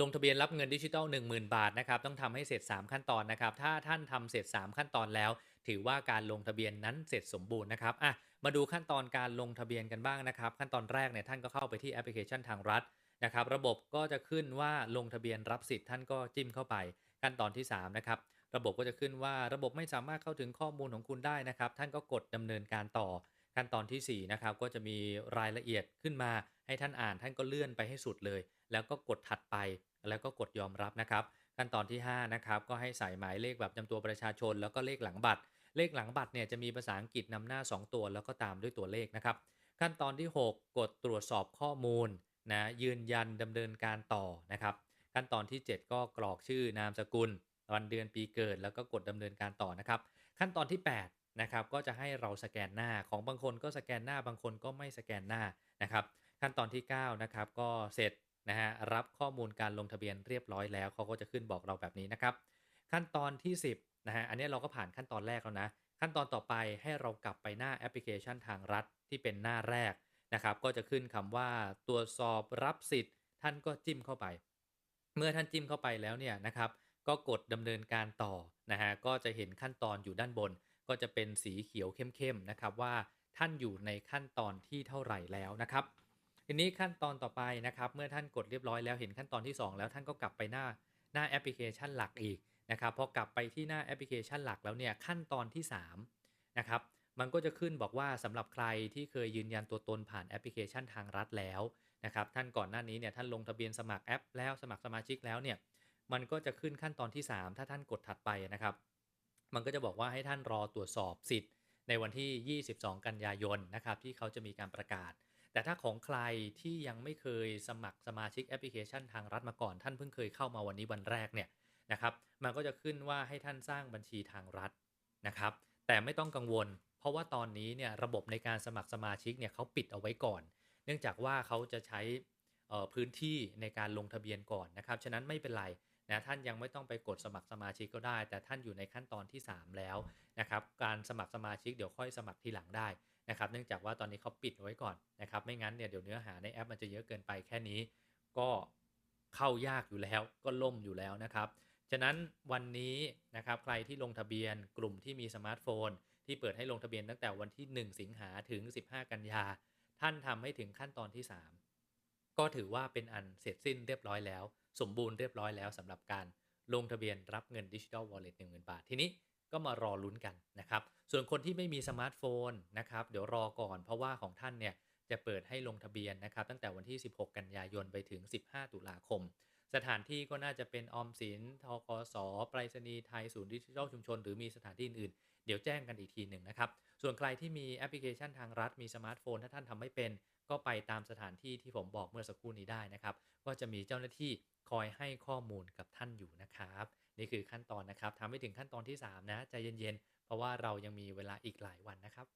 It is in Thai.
ลงทะเบียนรับเงินดิจิทัล10,000 บาทนะครับต้องทำให้เสร็จ 3 ขั้นตอนนะครับ ถ้าท่านทำเสร็จ 3 ขั้นตอนแล้ว ถือว่าการลงทะเบียนนั้นเสร็จสมบูรณ์นะครับอะมาดูขั้นตอนการลงทะเบียนกันบ้างนะครับ ขั้นตอนแรกเนี่ยท่านก็เข้าไปที่แอปพลิเคชันทางรัฐนะครับ ระบบก็จะขึ้นว่าลงทะเบียนรับสิทธิ์ท่านก็จิ้มเข้าไป ขั้นตอนที่3นะครับระบบก็จะขึ้นว่าระบบไม่สามารถเข้าถึงข้อมูลของคุณได้นะครับ ท่านก็กดดำเนินการต่อ ขั้นตอนที่ 4 นะครับ ก็จะมีรายละเอียดขึ้นมาให้ท่านอ่านท่านก็เลื่อนไปให้สุดเลย แล้วก็กดถัดไปแล้วก็กดยอมรับนะครับ ขั้นตอนที่5นะครับก็ให้ใส่หมายเลขแบบจำตัวประชาชน แล้วก็เลขหลังบัตร เลขหลังบัตรเนี่ยจะมีภาษาอังกฤษนำหน้า 2 ตัวแล้วก็ตามด้วยตัวเลขนะครับ ขั้นตอนที่ 6 กดตรวจสอบข้อมูลนะยืนยันดำเนินการต่อนะครับขั้นตอนที่ 7 ก็กรอกชื่อนามสกุล วันเดือนปีเกิด แล้วก็กดดำเนินการต่อนะครับ ขั้นตอนที่ 8 นะครับก็จะให้เราสแกนหน้าของบางคนก็สแกนหน้าบางคนก็ไม่สแกนหน้านะครับขั้นตอนที่9นะครับก็เสร็จนะฮะรับข้อมูลการลงทะเบียนเรียบร้อยแล้วเขาก็จะขึ้นบอกเราแบบนี้นะครับขั้นตอนที่ 10นะฮะอันนี้เราก็ผ่านขั้นตอนแรกแล้วนะขั้นตอนต่อไปให้เรากลับไปหน้าแอปพลิเคชันทางรัฐที่เป็นหน้าแรกนะครับก็จะขึ้นคำว่าตรวจสอบรับสิทธิ์ ท่านก็จิ้มเข้าไป เมื่อท่านจิ้มเข้าไปแล้วเนี่ยนะครับก็กดดำเนินการต่อนะฮะก็จะเห็นขั้นตอนอยู่ด้านบน ก็จะเป็นสีเขียวเข้มๆนะครับว่าท่านอยู่ในขั้นตอนที่เท่าไหร่แล้วนะครับทีนี้ขั้นตอนต่อไปนะครับ เมื่อท่านกดเรียบร้อยแล้วเห็นขั้นตอนที่ 2 แล้วท่านก็กลับไปหน้าหน้าแอปพลิเคชันหลักอีกนะครับพอกลับไปที่หน้าแอปพลิเคชันหลักแล้วเนี่ยขั้นตอนที่3นะครับมันก็จะขึ้นบอกว่าสำหรับใครที่เคยยืนยันตัวตนผ่านแอปพลิเคชันทางรัฐแล้วนะครับท่านก่อนหน้านี้เนี่ยท่านลงทะเบียนสมัครแอป แล้วสมัครสมาชิกแล้วเนี่ยมันก็จะขึ้นขั้นตอนที่ 3 ถ้าท่านกดถัดไปนะครับ มันก็จะบอกว่าให้ท่านรอตรวจสอบสิทธิ์ ในวันที่ 22 กันยายนนะครับที่เขาจะมีการประกาศ แต่ถ้าของใครที่ยังไม่เคยสมัครสมาชิกแอปพลิเคชันทางรัฐมาก่อน ท่านเพิ่งเคยเข้ามาวันนี้วันแรกเนี่ยนะครับมันก็จะขึ้นว่าให้ท่านสร้างบัญชีทางรัฐนะครับแต่ไม่ต้องกังวล เพราะว่าตอนนี้เนี่ยระบบในการสมัครสมาชิกเนี่ยเขาปิดเอาไว้ก่อน เนื่องจากว่าเขาจะใช้พื้นที่ในการลงทะเบียนก่อนนะครับฉะนั้นไม่เป็นไร นะท่านยังไม่ต้องไปกดสมัครสมาชิกก็ได้ แต่ท่านอยู่ในขั้นตอนที่ 3 แล้วนะครับการสมัครสมาชิกเดี๋ยวค่อยสมัครทีหลังได้นะครับเนื่องจากว่าตอนนี้เขาปิดไว้ก่อนนะครับไม่งั้นเนี่ยเดี๋ยวเนื้อหาในแอปมันจะเยอะเกินไปแค่นี้ ก็เข้ายากอยู่แล้วก็ล่มอยู่แล้วนะครับฉะนั้นวันนี้นะครับใครที่ลงทะเบียนกลุ่มที่มีสมาร์ทโฟน ที่เปิดให้ลงทะเบียนตั้งแต่วันที่ 1 สิงหาถึง 15 กันยา ท่านทำให้ถึงขั้นตอนที่ 3 ก็ถือว่าเป็นอันเสร็จสิ้นเรียบร้อยแล้ว สมบูรณ์เรียบร้อยแล้วสำหรับการลงทะเบียนรับเงินดิจิทัลวอลเล็ตหนึ่งหมื่นบาท ทีนี้ก็มารอลุ้นกันนะครับ ส่วนคนที่ไม่มีสมาร์ทโฟนนะครับเดี๋ยวรอก่อนเพราะว่าของท่านเนี่ยจะเปิดให้ลงทะเบียนนะครับ ตั้งแต่วันที่ 16 กันยายนไปถึง 15 ตุลาคม สถานที่ก็น่าจะเป็นออมสินทกสไปรษณีย์ไทยศูนย์ดิจิทัลชุมชน หรือมีสถานที่อื่นๆเดี๋ยวแจ้งกันอีกทีหนึ่งนะครับ ส่วนใครที่มีแอปพลิเคชันทางรัฐมีสมาร์ทโฟน ถ้าท่านทำไม่เป็น ก็ไปตามสถานที่ที่ผมบอกเมื่อสักครู่นี้ได้นะครับ ก็จะมีเจ้าหน้าที่คอยให้ข้อมูลกับท่านอยู่นะครับ นี่คือขั้นตอนนะครับทำให้ถึงขั้นตอนที่ 3 นะใจเย็นๆ เพราะว่าเรายังมีเวลาอีกหลายวันนะครับ